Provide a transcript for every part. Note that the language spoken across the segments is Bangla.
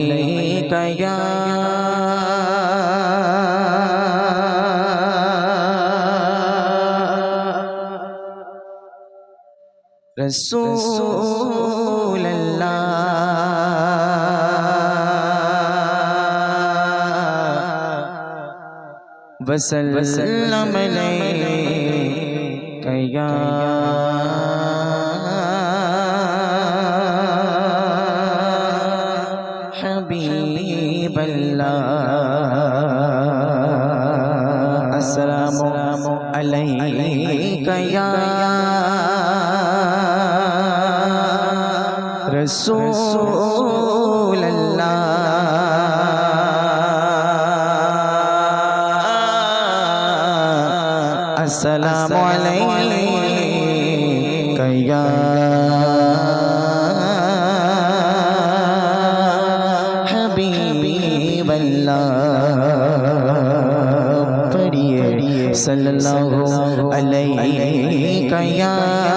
عليك يا رسول الله وسلم عليك يا رسول اللہ السلام علیکہ یا حبیب اللہ پڑھیے صلی اللہ علیہ یا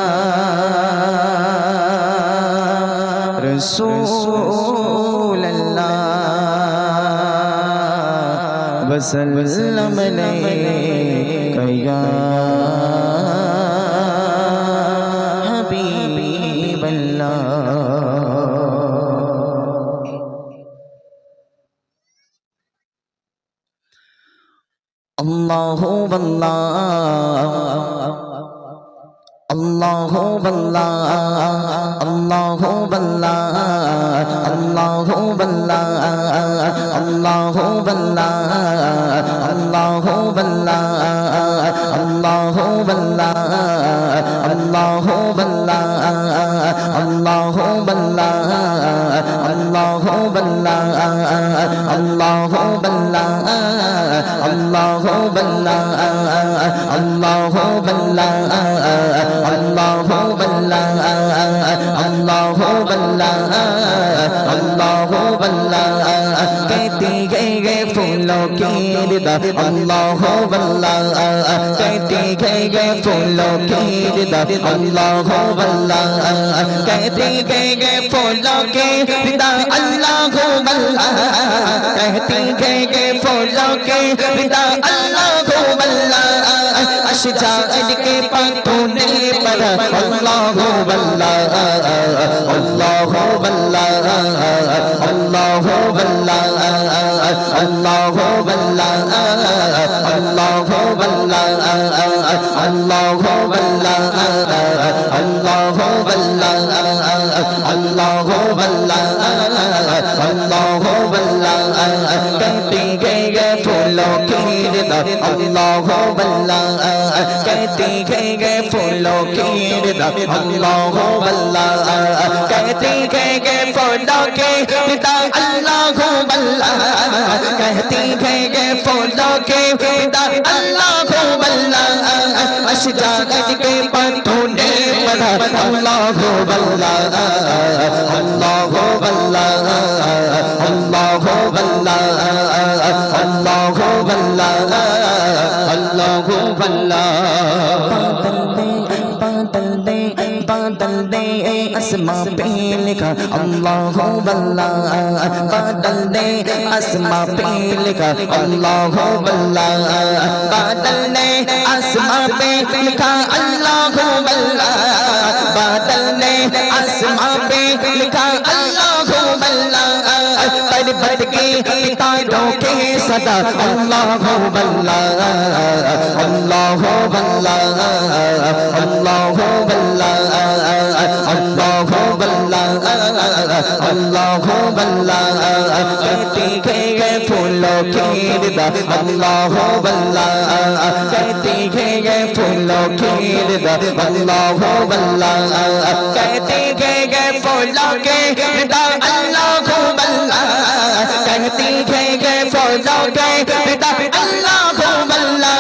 وسلم نہیں বল্লা আল্লাহ বল্লা আল্লাহ বল্লা আল্লাহ বল্লা আল্লাহ বল্লা আল্লাহ বল্লা আল্লাহ বল্লা আল্লাহ বল্লা আল্লাহ বল্লা, আল্লাহ কির আল্লাহ আল্লাহ কেটে গে ফুল কির আল্লাহ আল্লাহ কেটে গে ফুল কির আল্লাহ আল্লাহ কেটে গে ফুল কির আল্লাহ अशजाज के पत्तों ने पर अल्लाह बल्ला अल्लाह बल्ला अल्लाह बल्ला अल्लाह बल्ला अल्लाह बल्ला अल्लाह बल्ला अल्लाह बल्ला अल्लाह बल्ला अल्लाह बल्ला कहती गई फूलों की रिदा अल्लाह बल्ला कहती गई फूलों की रिदा अल्लाह बल्ला कहती गई फूलों की रिदा अल्लाह बल्ला कहती गई फूलों की रिदा अल्लाह बल्ला अशजागज के पत्तों ने पढ़ा अल्लाह बल्ला अल्लाह बल्ला अल्लाह असमा पे लिखा अल्लाह बल्ला बादल दे असमा पे लिखा अल्लाह बल्ला बादल ने असमा पे लिखा अल्लाह बल्ला बादल ने असमा पे लिखा अल्लाह बल्ला पर्वत के तारों के सदा अल्लाह बल्ला अल्लाह बल्ला अल्लाह बल्ला अल्लाह बल्ला अल्लाह बल्ला कहती गए फूलों की रिदा अल्लाह बल्ला कहती गए फूलों की रिदा अल्लाह बल्ला कहती गए फूलों के रिदा अल्लाह बल्ला कहती गए फूलों के रिदा अल्लाह बल्ला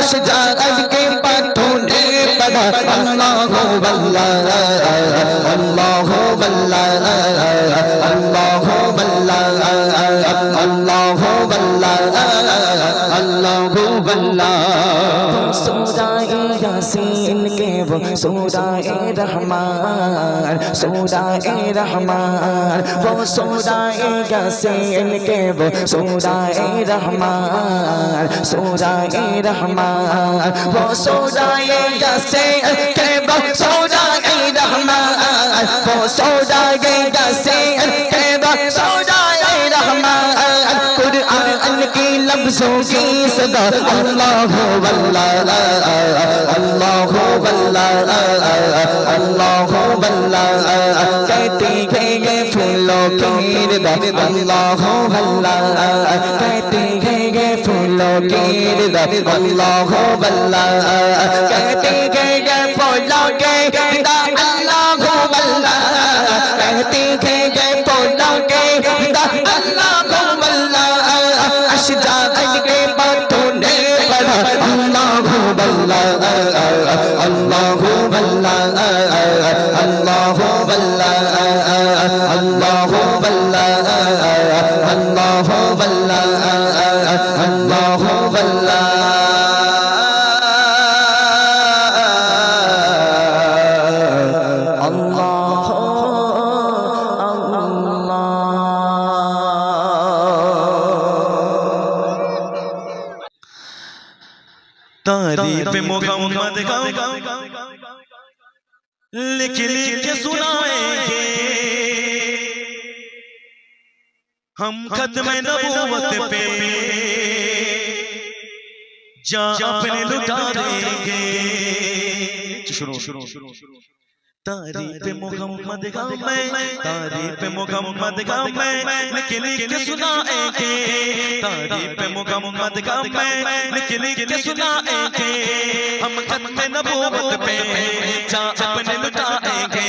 अशजाज के पत्तों ने पढ़ा अल्लाह बल्ला अल्लाह बल्ला अल्लाह अल्लाह बल्ला सूरा यासीन के वो सूराए रहमान सूराए रहमान वो सूराए यासीन के वो सूराए रहमान सूराए रहमान वो सूराए यासीन के वो सूराए लफ्जों की सदा अल्लाह वल्लाह अल्लाह वल्लाह अल्लाह वल्लाह कहती है ये फूलों की रिदा अल्लाह वल्लाह कहती है ये फूलों की रिदा अल्लाह वल्लाह कहती है ये फूलों की پہ محمد کا لکھ لکھ کے سنائیں گے۔ ہم ختم نبوت پہ جا اپنے لٹا دیں گے۔ شروع شروع۔ तारीफ मोहम्मद का मैं तारीफ मोहम्मद का मैं लिख लिख के सुनाएंगे तारीफ मोहम्मद का मैं लिख लिख के सुनाएंगे हम खत्म नबूवत पे जा अपने लुटाएंगे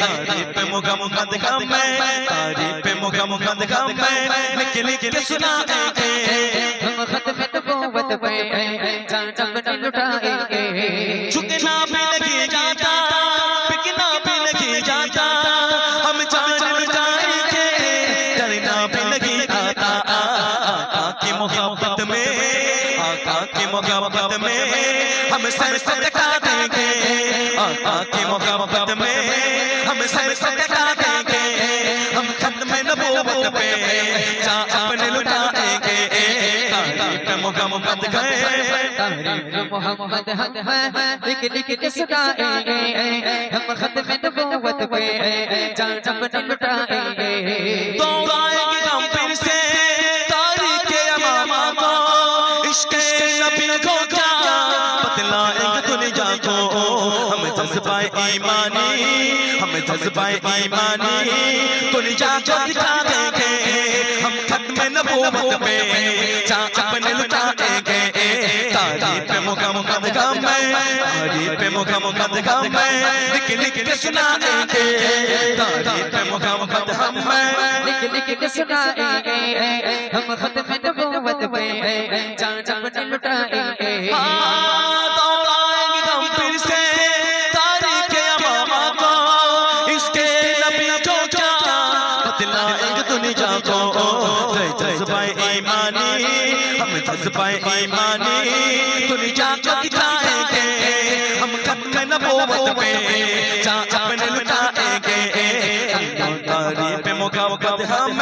तारीफ मोहम्मद का मैं तारीफ मोहम्मद का मैं लिख लिख के सुनाएंगे हम खत्म नबूवत पे जान अपनी लुटाएंगे محمد ہم لکھ لکھ کے ستائیں گے ہم ختم نبوت پہ جان جب نمٹائیں گے گے ہم پھر سے تاریخ امامہ کو عشق نبی کو کیا بتلائیں گے دنیا کو ہم جذبہ ایمانی ہم جذبہ ایمانی دنیا کو دکھا دیں گے ہم ختم نبوت پہ جان اپنے لٹائیں گے۔ मोहम्मद का मैं तारीफ मोहम्मद का मैं लिख लिख के सुनाएंगे तारीफ मोहम्मद हम मैं लिख लिख के सुनाएंगे हम खत्म नबूवत पे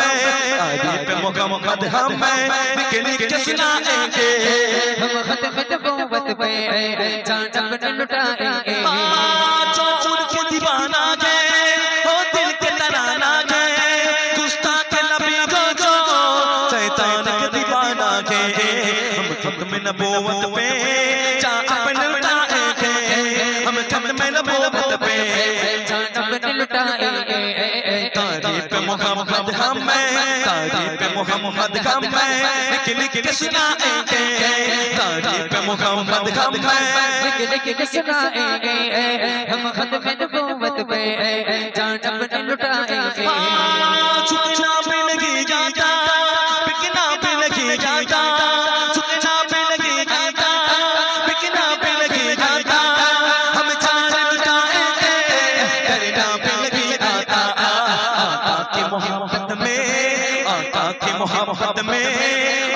तारीफ मोहम्मद हमें लिख लिख के सुनाएंगे हम खत्म नबूवत पे जान अपनी लुटाएंगे غم میں لکھ لکھ کے سنائیں گے تاری پہ محمد غم میں لکھ لکھ کے سنائیں گے ہم ختم نبوت پہ جان جب نہ لٹا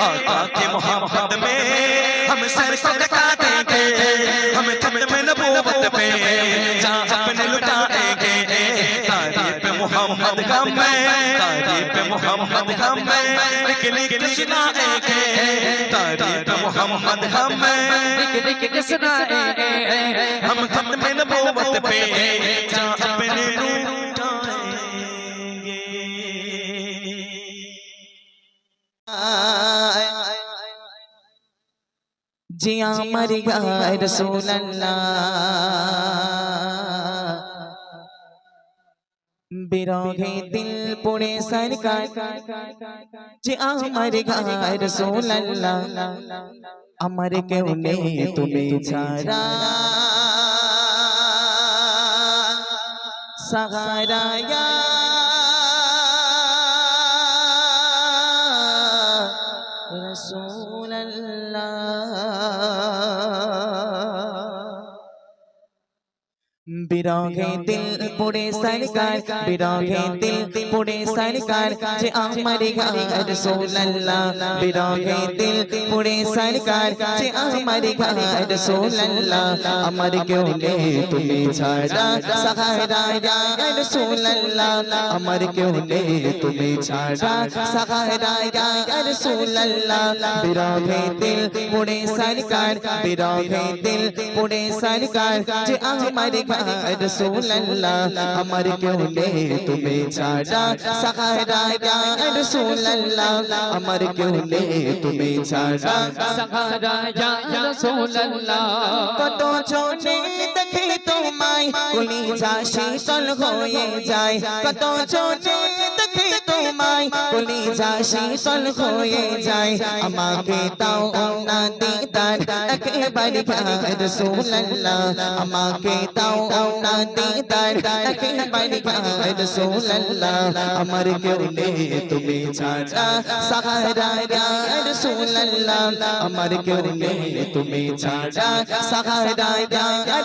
آقا کی محبت میں ہم سر صدقہ دیں گے۔ ہم ختم نبوت پہ جہاں اپنے لٹائیں گے۔ تعریف محمد غم میں تعریف محمد غم میں لکھ کے۔ سنائیں گے تعریف محمد غم میں لکھ کے سنائیں گے ہم ختم نبوت پہ جہاں জি আমার গায় রসুল্লাহ বিরহে দিল পড়ে সরকার যে আমার গায় রসুল্লাহ আমার কেউ নেই তুমি ছাড়া সাহারায়া when I saw বিরহে দিল পড়ে সরকার বিরহে দিল পড়ে সরকার যে আমার গায় রাসূলুল্লাহ বিরহে দিল পড়ে সরকার যে আমার গায় রাসূলুল্লাহ আমার কেউ নেই তুমি ছাড়া সাহারা ইয়া রাসূলুল্লাহ আমার কেউ নেই তুমি ছাড়া সাহারা ইয়া রাসূলুল্লাহ বিরহে দিল পড়ে সরকার বিরহে দিল পড়ে সরকার যে আমার রসুল আল্লাহ আমার কেউ নেই তুমি ছাড়া সাহারা ইয়া রসুল আল্লাহ আমার কেউ নেই তুমি ছাড়া সাহারা ইয়া রসুল আল্লাহ কত জনে দেখে তোমায় কলি যা হয়ে যায় কত জনে দেখে তোমায় কলি যা শীতল হয়ে যায়। আমাকে তাও না দিদার, একেবারে গায় রাসূলুল্লাহ আমাকে তাও না দিদার, একেবারে গায় রাসূলুল্লাহ আমার কেউ নেই তুমি ছাড়া সাহারা রাসূলুল্লাহ আমার কেউ নেই তুমি ছাড়া সাহারা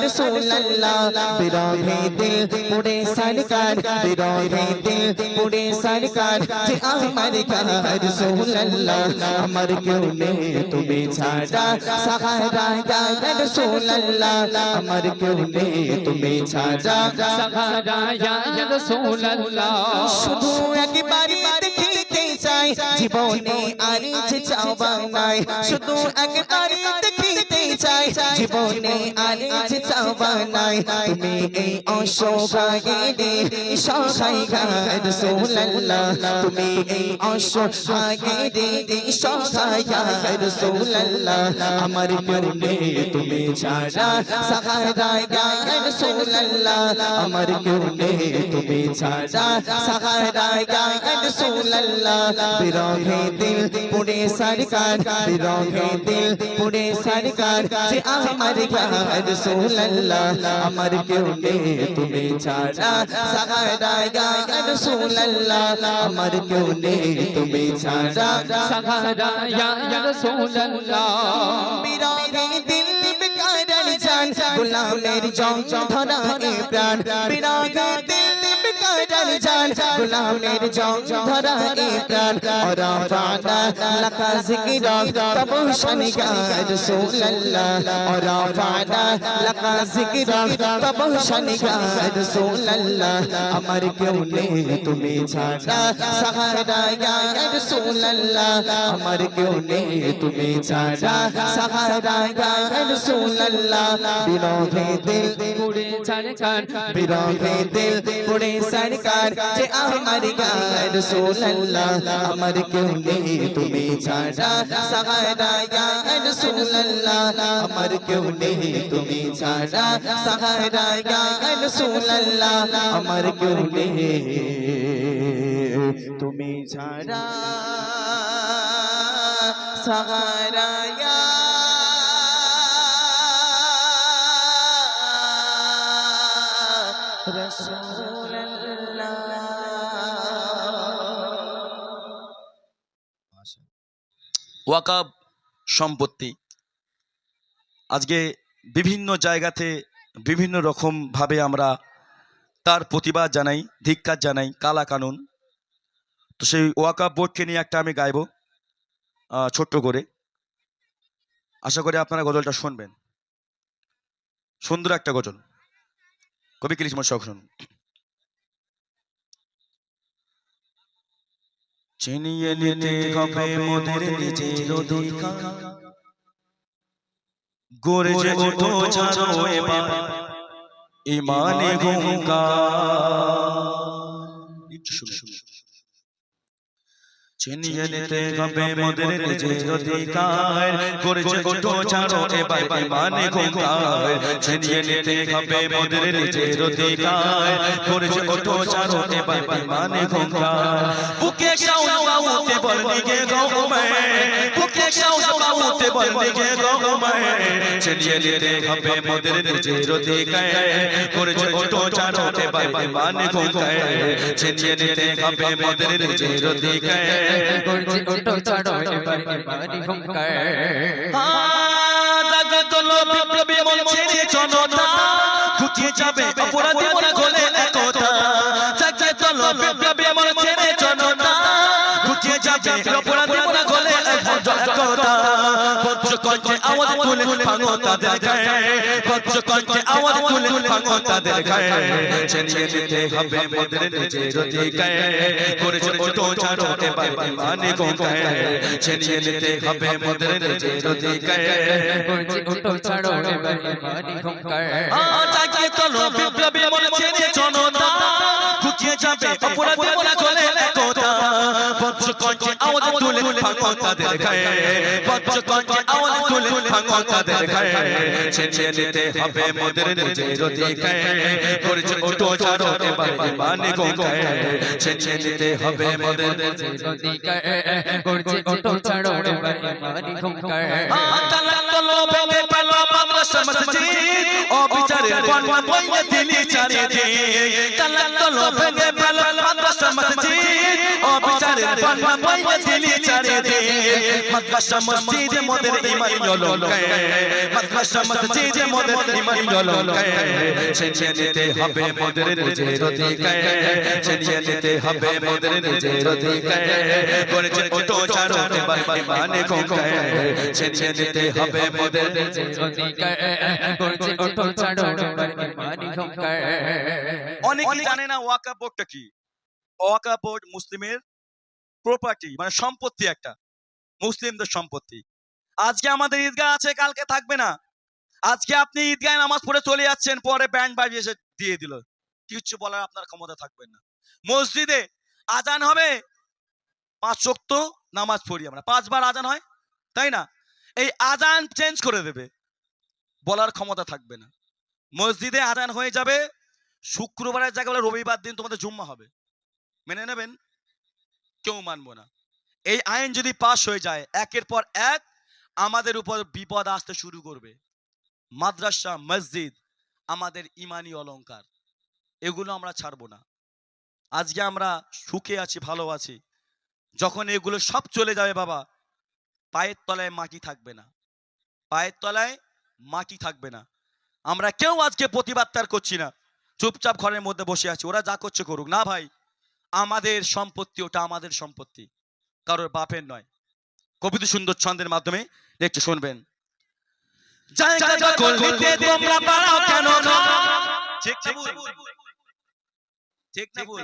রাসূলুল্লাহ বিরহে দিল পুরে সরকার বিরহে দিল পুরে সরকার। গান যে আমার গান রাসূলুল্লাহ আমার কেউ নেই তুমি ছাড়া সাহারা গান রাসূলুল্লাহ আমার কেউ নেই তুমি ছাড়া সাহারা গান রাসূলুল্লাহ শুধু একবার দেখিতে চাই জীবনে আর চাওয়া নাই শুধু একবার দেখিতে চাই, জীবনে আর ইচ্ছে চাওয়া নাই তুমি এই অসহায়ের সহায় গায় রাসূলুল্লাহ তুমি এই অসহায়ের সহায় গায় রাসূলুল্লাহ আমার নেই তুমি ছাড়া সাহারা গায় রাসূলুল্লাহ আমার নেই তুমি ছাড়া সাহারা গায় রাসূলুল্লাহ বিরহে দিল পুরে সরকার, বিরহে দিল পুরে সরকার। সরকার যে আমার রসুল্লাহ আমার কেউ নেই তুমি ছাড়া সাহারা রসুল্লাহ আমার কেউ নেই তুমি ছাড়া সাহারা রসুল্লাহ বিরাগী দিল বেকার জান গোলামের জং ধরা প্রাণ বিরাগী দিল কাটাল জান, গোলামের জং ধরা আমার কেউ নেই, তুমি আমার কেউ নেই, তুমি ছাড়া, সাহারা ইয়া দিল, পুড়ে ছাড় ছাড় দিল, পুড়ে পুরে সরকার যে আমার গায় রাসূলুল্লাহ আমার কেউ নেই তুমি ছাড়া সাহারা গায় রাসূলুল্লাহ আমার কেউ নেই তুমি ছাড়া সাহারা গায় রাসূলুল্লাহ আমার কেউ নেই তুমি ছাড়া সাহারা ওয়াকাব সম্পত্তি। আজকে বিভিন্ন জায়গাতে বিভিন্ন রকমভাবে আমরা তার প্রতিবাদ জানাই, ধিক্কার জানাই কালা কানুন তো সেই ওয়াকাব বোর্ডকে নিয়ে একটা আমি গাইবো ছোট্ট করে। আশা করি আপনারা গজলটা শুনবেন। সুন্দর একটা গজল। কবি কিলিশ মশক শুনুন চিনিয়ে নিতে হবে মোদের নিজের অধিকার গড়ে ওঠো ছাড়ো এবার। ইমানে শুনুন চিনিয়ে নিতে হবে মোদের নিজের অধিকার করেছে ওঠো ছাড়ো এবার। ইমানে হুঙ্কার। চিনিয়ে নিতে হবে মোদের নিজের অধিকার করেছে ওঠো ছাড়ো এবার। ইমানে হুঙ্কার। বুকে সাউন্ড বাউতে বল নিগে গৌমে বুকে সাউন্ড বাউতে বল নিগে গৌমে চিনিয়ে নিতে হবে মোদের নিজের অধিকার করেছে ওঠো ছাড়ো এবার ইমানে হুঙ্কার চিনিয়ে নিতে হবে মোদের নিজের অধিকার করছি ওটো ছাড়ো এবার এবারই হুঙ্কার জাগে তোলো বিপ্লবী মন ছেড়ে জনতা। গুটিয়ে যাবে অপরাধী মনে কণ্ঠে আওয়াজ তুলে ভাঙো তাদের গায়ে। বজ্র কণ্ঠে আওয়াজ তুলে ভাঙো তাদের গায়ে। ছেড়িয়ে নিতে হবে মোদের নিজের অধিকার। করেছে ওটো ছাড়ো, এবার ইমানে গঙ্গায় ছেড়িয়ে নিতে হবে মোদের নিজের অধিকার। করছি ওটো ছাড়ো, এবার এবারই হুঙ্কার জাগিয়ে তোলো, বিপ্লবী মনে ছেড়ে জনতা। গুটিয়ে যাবে, অপরাধী মনে তুলে ভাঙো তাদের গায়ে? বজ্র আওয়াজ তুলে ভাঙো তাদের গায়ে? ছেড়িয়ে নিতে হবে মোদের নিজের অধিকার করেছে ওটো ছাড়ো এবার ইমানে গঙ্গায় ছেড়িয়ে নিতে হবে মোদের নিজের অধিকার করছি ওটো ছাড়ো এবার এবারই হুঙ্কার তালাক তোলো ভেঙে পেল মাদ্রাসা মসজিদ অবিচারের বন্যা বইয়ে দিলি চারিদিক। তালাক তোলো ভেঙে পেল বন্যা বইয়ে দিলি চারিদিক মাদ্রাসা মসজিদ মোদের ইমান ললকায় মাদ্রাসা মসজিদ মোদের ইমান ললকায় ছেড়ে নিতে হবে মোদের নিজের অধিকার ছেড়ে নিতে হবে মোদের নিজের অধিকার করেছে ওটো ছাড়ো এবার ইমানে গঙ্গায় ছেড়ে নিতে হবে মোদের নিজের অধিকার করছি ওটো ছাড়ো এবার এবারই হুঙ্কার অনেকে জানে না ওয়াকা বোর্ডটা কি? ওয়াকা বোর্ড মুসলিমের প্রপার্টি মানে সম্পত্তি একটা, মুসলিমদের সম্পত্তি। আজকে আমাদের ঈদগাহ আছে, কালকে থাকবে না। আজকে আপনি ঈদগাহে নামাজ পড়ে চলে যাচ্ছেন, পরে ব্যান্ড বাজিয়ে এসে দিয়ে দিল। কিচ্ছু বলার আপনার ক্ষমতা থাকবে না। মসজিদে আজান হবে, পাঁচ শক্ত নামাজ পড়ি আমরা। পাঁচবার আজান হয়, তাই না? এই আজান চেঞ্জ করে দেবে। বলার ক্ষমতা থাকবে না। মসজিদে আজান হয়ে যাবে, শুক্রবারের জায়গায় বলে রবিবার দিন তোমাদের জুম্মা হবে। মেনে নেবেন? কেউ মানবো না। এই আইন যদি পাশ হয়ে যায়, একের পর এক আমাদের উপর বিপদ আসতে শুরু করবে। মাদ্রাসা, মসজিদ আমাদের ইমানি অলংকার, এগুলো আমরা ছাড়বো না। আজকে আমরা সুখে আছি, ভালো আছি। যখন এগুলো সব চলে যাবে বাবা, পায়ের তলায় মাটি থাকবে না। পায়ের তলায় মাটি থাকবে না। আমরা কেউ আজকে প্রতিবাদ করছি না। চুপচাপ ঘরের মধ্যে বসে আছি, ওরা যা করছে করুক। না ভাই আমাদের সম্পত্তি ওটা আমাদের সম্পত্তি। কারোর বাপের নয়। কবিতা সুন্দর ছন্দের মাধ্যমে একটু শুনবেন। জায়গা দখল নিতে তোমরা পারাও কেন ঠিক ঠিক না ভুল?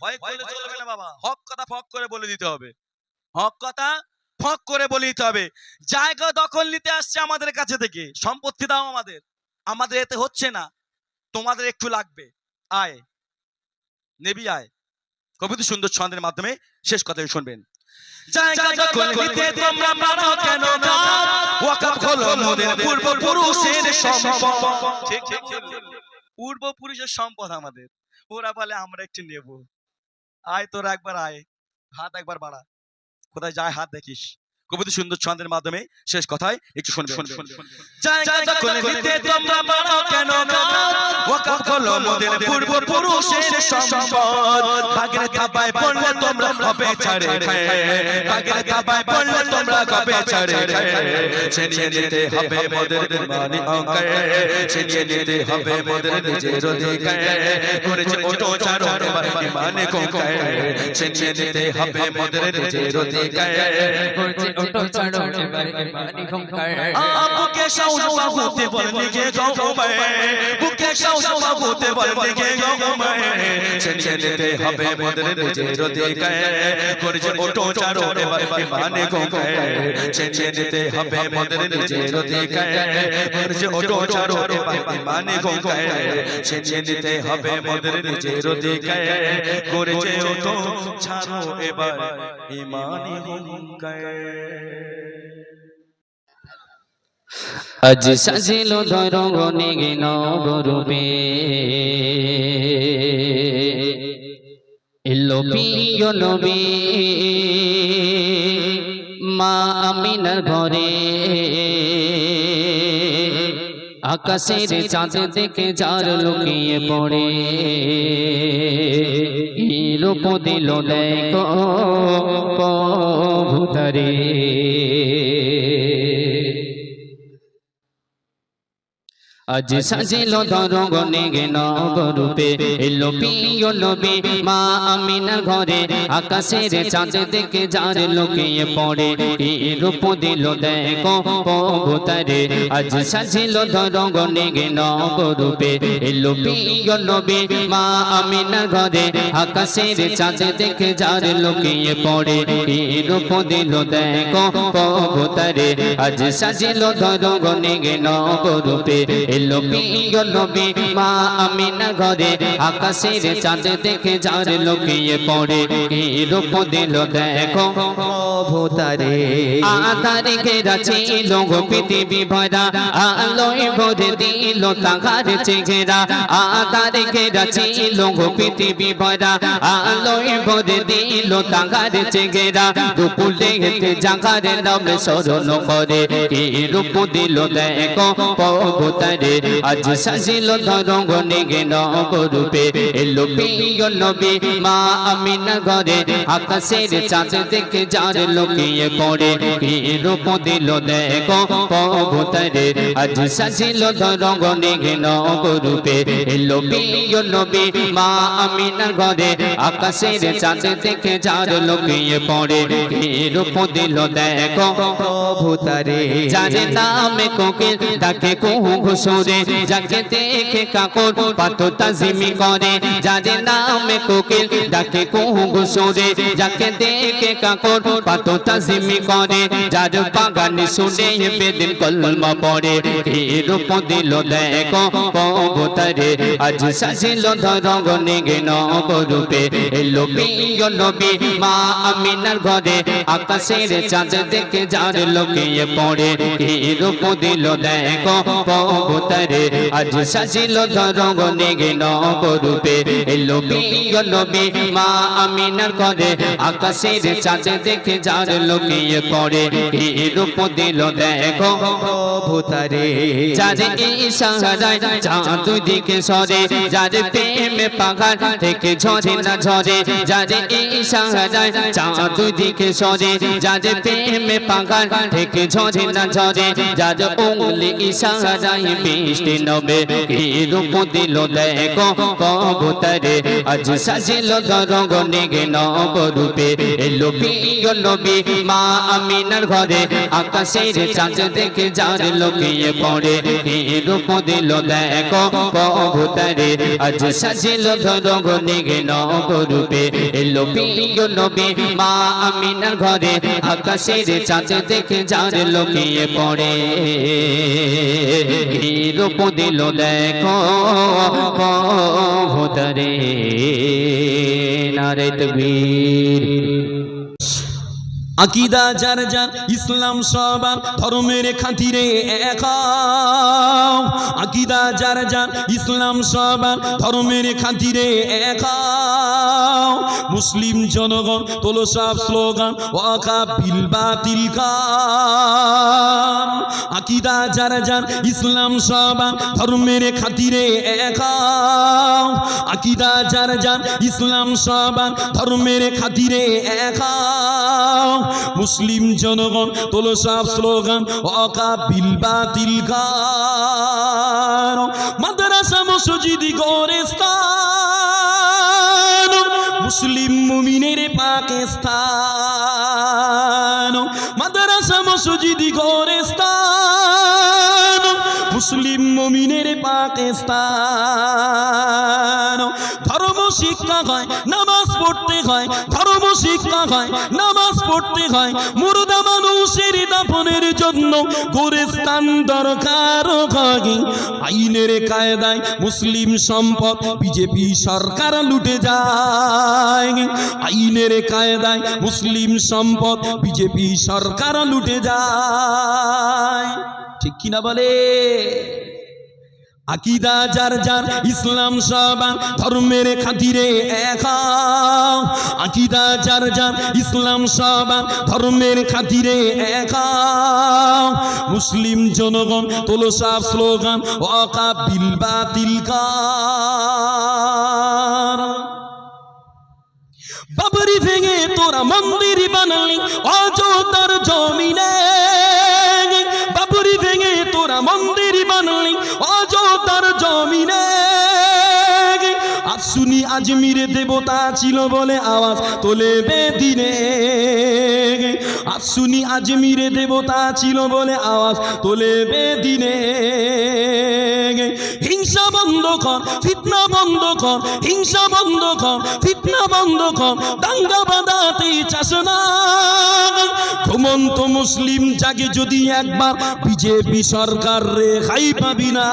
ভয় করলে চলবে না বাবা। হক কথা ফক করে বলে দিতে হবে। হক কথা ফক করে বলে দিতে হবে। জায়গা দখল নিতে আসছে আমাদের কাছে থেকে। সম্পত্তি দাও আমাদের। আমাদের এতে হচ্ছে না। তোমাদের একটু লাগবে। আয়। নেবি আয়। কবিতা সুন্দর ছন্দের মাধ্যমে শেষ কথা শুনবেন। জায়গা দখল নিতে তোমরা পারো কেন না? ওয়াকফ হলো মোদের পূর্বপুরুষের সম্পদ। ঠিক ঠিক। পূর্বপুরুষের সম্পদ আমাদের। ওরা বলে আমরা একটু নেব। আয় তোর একবার আয়। হাত একবার বাড়া। কোথায় যায় হাত দেখিস? কবিতা সুন্দর ছন্দের মাধ্যমে শেষ কথায় একটু শুনবে। জায়গা দখল নিতে তোমরা পারো কেন না হলো মোদের পূর্বপুরুষের সম্পদ। বাগের থাবায় পড়লে তোমরা হবে ছাড়ে। খায় বাগের পড়লে তোমরা হবে ছাড়ে। খায় নিতে হবে মোদের মানি অঙ্কায় ছিনিয়ে নিতে হবে মোদের নিজের অধিকার। করেছে ওটো চারো এবার ইমানে কঙ্কায় ছিনিয়ে নিতে হবে মোদের নিজের অধিকার। করছি ওঠো চড়ো এবার এবারে হুঙ্কার বুকে সাউসা হতে বলনি কে গৌময় বুকে সাউসা হতে বলনি কে গৌময় ছেড়ে দিতে হবে মদের নিজের দিকে করছে ওটো চারো এবার মানে গৌময় ছেড়ে দিতে হবে মদের নিজের দিকে করছে ওটো চারো এবার মানে গৌময় ছেড়ে দিতে হবে মদের নিজের দিকে করেছে ওটো ছাড়ো এবার ইমানি হুঙ্কায় আজ সাজিল ধরণে গিন গরুবে। এলো পিয় নবী মা আমিনার ঘরে। আকাশের চাঁদ দেখে যার লুকিয়ে পড়ে। রূপ দিল দেখো ভূতারে আজ সাজিল ধরগনে গেন গরুপে এলো পিয় নবী মা আমিনার ঘরে। আকাশের চাঁদ দেখে যার লুকিয়ে পড়ে। এই রূপ দিল দেখো প্রভুতারে আজ সাজিল ধরগনে গেন গরুপে এলো পিয় নবী মা আমিনার ঘরে। আকাশের চাঁদ দেখে যার লুকিয়ে পড়ে। এই রূপ দিল দেখো প্রভুতারে আজ সাজিল ধরগনে গেন গরুপে এলো পিয় নবী মা আমিনা ঘরে আকাশের চাঁদ দেখে যার লুকিয়ে পড়ে। কি রূপ দিল দেখো? প্রভু তারে আধার ঘেরা ছিল পৃথিবী ভরা আলোয় ভরে দিল তাহার চেহারা। আধার ঘেরা ছিল পৃথিবী ভরা আলোয় ভরে দিল তাহার চেহারা। দুপুরে হেতে জাগার নাম স্মরণ করে কি রূপ দিল দেখো? প্রভু তারে আজ সাজিল ধরঙ্গ নিগে নবরূপে এলো পিয় নবী মা আমিনা ঘরে। আকাশের চাঁদ দেখে যার লুকিয়ে পড়ে। কি রূপ দেখো প্রভু আজ সাজিল ধরঙ্গ নিগে নবরূপে এলো পিয় নবী মা আমিনা ঘরে। আকাশের চাঁদ দেখে যার লুকিয়ে পড়ে। কি রূপ দেখো প্রভু তারে। জানে নামে কোকিল ডাকে কুহু ঘুষুরে যাকে দেখে কাকর পাতো তাজিমি করে। জানে নামে কোকিল, ডাকে কুহু ঘুষুরে যাকে দেখে কাকর পাতো তাজিমি করে। যার বাগানে শুনে বেদিন কলমা পড়ে। এই রূপ দিল দেখো পবতারে আজ সাজিল ধরঙ্গ নিগে নবরূপে এলো পিয় নবী, মা আমিনার ঘরে। আকাশের চাঁদ দেখে যার লোকিয়ে পড়ে। এই রূপ দিল দেখো পবতারে আজ সাজিল ধরঙ্গ নিগে নবরূপে এলো নবী মা আমিনার ঘরে আকাশের চাঁদ দেখে যার লোকিয়ে এই রূপ দিল দেখো প্রভু তারে যারে ইশারায় চাঁদ দিকে সরে। যারে প্রেমে পাগার থেকে ঝরে না ঝরে, যারে ইশারায় চাঁদ দিকে সরে। যারে প্রেমে পাগার থেকে ঝরে না ঝরে, যার উঙ্গলি ইশারায় বৃষ্টি নবে রূপ দিল দেখো? কবুতরে, আজ সাজিল ধরঙ্গ নিগে নবরূপে। এলো পিয় নবী, মা আমিনার ঘরে। আকাশের চাঁদ দেখে যার লোকিয়ে পড়ে। রূপ দিল দেখো? কবুতরে, আজ সাজিল ধরঙ্গ নিগে নবরূপে। এলো পিয় নবী, মা আমিনার ঘরে। আকাশের চাঁদ দেখে যার লোকিয়ে পড়ে। রূপ দিল দেখো কবুতরে নারে তকবীর আকিদা যার যার, ইসলাম সবার, ধর্মের খাতিরে এক। আকিদা যার যার, ইসলাম সবার, ধর্মের খাতিরে এক। মুসলিম জনগণ তোলো সব স্লোগান ওয়াকা বিল বাতিল কাম। আকিদা যার যার, ইসলাম সবার, ধর্মের খাতিরে এক। আকিদা যার যার, ইসলাম সবার, ধর্মের খাতিরে এক। মুসলিম জনগণ তোলো সব স্লোগান, অকা বিল বাতিল গান মাদ্রাসা মসজিদি গোরেস্তান, মুসলিম মুমিনের পাকিস্তান, মাদ্রাসা মসজিদি গোরেস্তান, মুসলিম মমিনের পাকিস্তান, ধর্ম শিক্ষা হয়, নামাজ হয়, ধর্ম শিক্ষা হয়, নামাজ পড়তে হয় মানুষের জন্য গোরেস্তান দরকার আইনের কায়দায় মুসলিম সম্পদ বিজেপি সরকার লুটে যায়। আইনের কায়দায় মুসলিম সম্পদ বিজেপি সরকার লুটে যায়। ঠিক কিনা বলে? আকিদা, যার যার ইসলাম সবান ধর্মের খাতিরে এক। আকিদা, যার যার ইসলাম সবান ধর্মের খাতিরে এক। মুসলিম জনগণ তোলসা স্লোগান ওয়াকা বিল বাতিল কর বাবরি ভেঙে তোরা মন্দির বানালি অযোধ্যার জমিনে শুনি আজমিরে দেবতা ছিল বলে আওয়াজ তোলে বেদিনে শুনি আজমিরে দেবতা ছিল বলে আওয়াজ তোলে বেদিনে হিংসা বন্ধ কর, ফিতনা বন্ধ কর, হিংসা বন্ধ কর, ফিতনা বন্ধ কর, দাঙ্গা বাঁধাতে চাস না। ঘুমন্ত মুসলিম, জাগে যদি একবার বিজেপি সরকার রে খাই পাবি না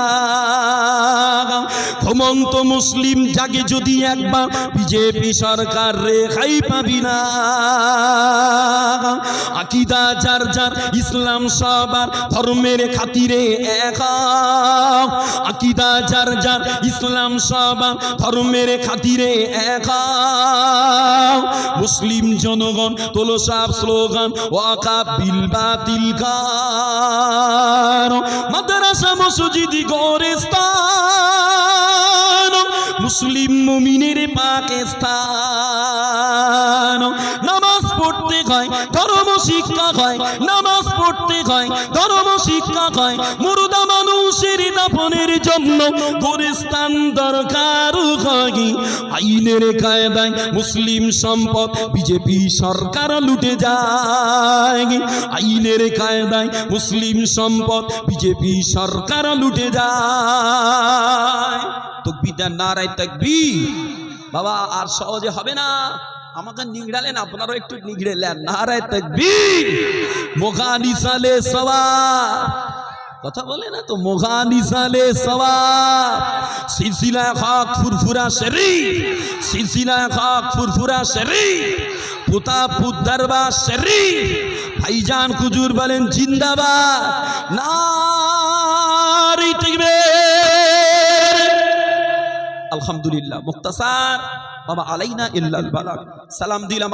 ঘুমন্ত মুসলিম, জাগে যদি একবার বিজেপি সরকার রে খাই পাবি না আকিদা যার যার, ইসলাম সবার ধর্মের খাতিরে এক। আকিদা যার যার, ইসলাম সবার ধর্মের খাতিরে এক। মুসলিম জনগণ তোলসাব স্লোগান ওয়াকা মাদ্রাসা মসজিদ গোরেস্তান। মুসলিম মুমিনের পাকিস্তান। নামাজ পড়তে হয়, ধর্ম শিক্ষা হয়, নামাজ পড়তে হয়, ধর্ম শিক্ষা হয়, মুরুদা মানুষের দাফনের জন্য গোরেস্তান দরকার হয় আইনের কায়দায় মুসলিম সম্পদ বিজেপি সরকার লুটে যায় আইনের কায়দায় মুসলিম সম্পদ বিজেপি সরকার লুটে যায়। তকবিদার নারায় তকবি বাবা, আর সহজে হবে না। আমাকে নিগড়ালেন আপনারাও একটু নিগড়েলেন নারায় তকবি মোখা নিসালে সওয়ার কথা বলে না তো? মোখা নিসালে সওয়ার সিলসিলা খাক ফুরফুরা ভাইজান কুজুর বলেন, জিন্দাবাদ। নারী তকবীর আলহামদুলিল্লাহ, মুক্তাসার। বাবা আলাইনা ইল্লাল সালাম দিলাম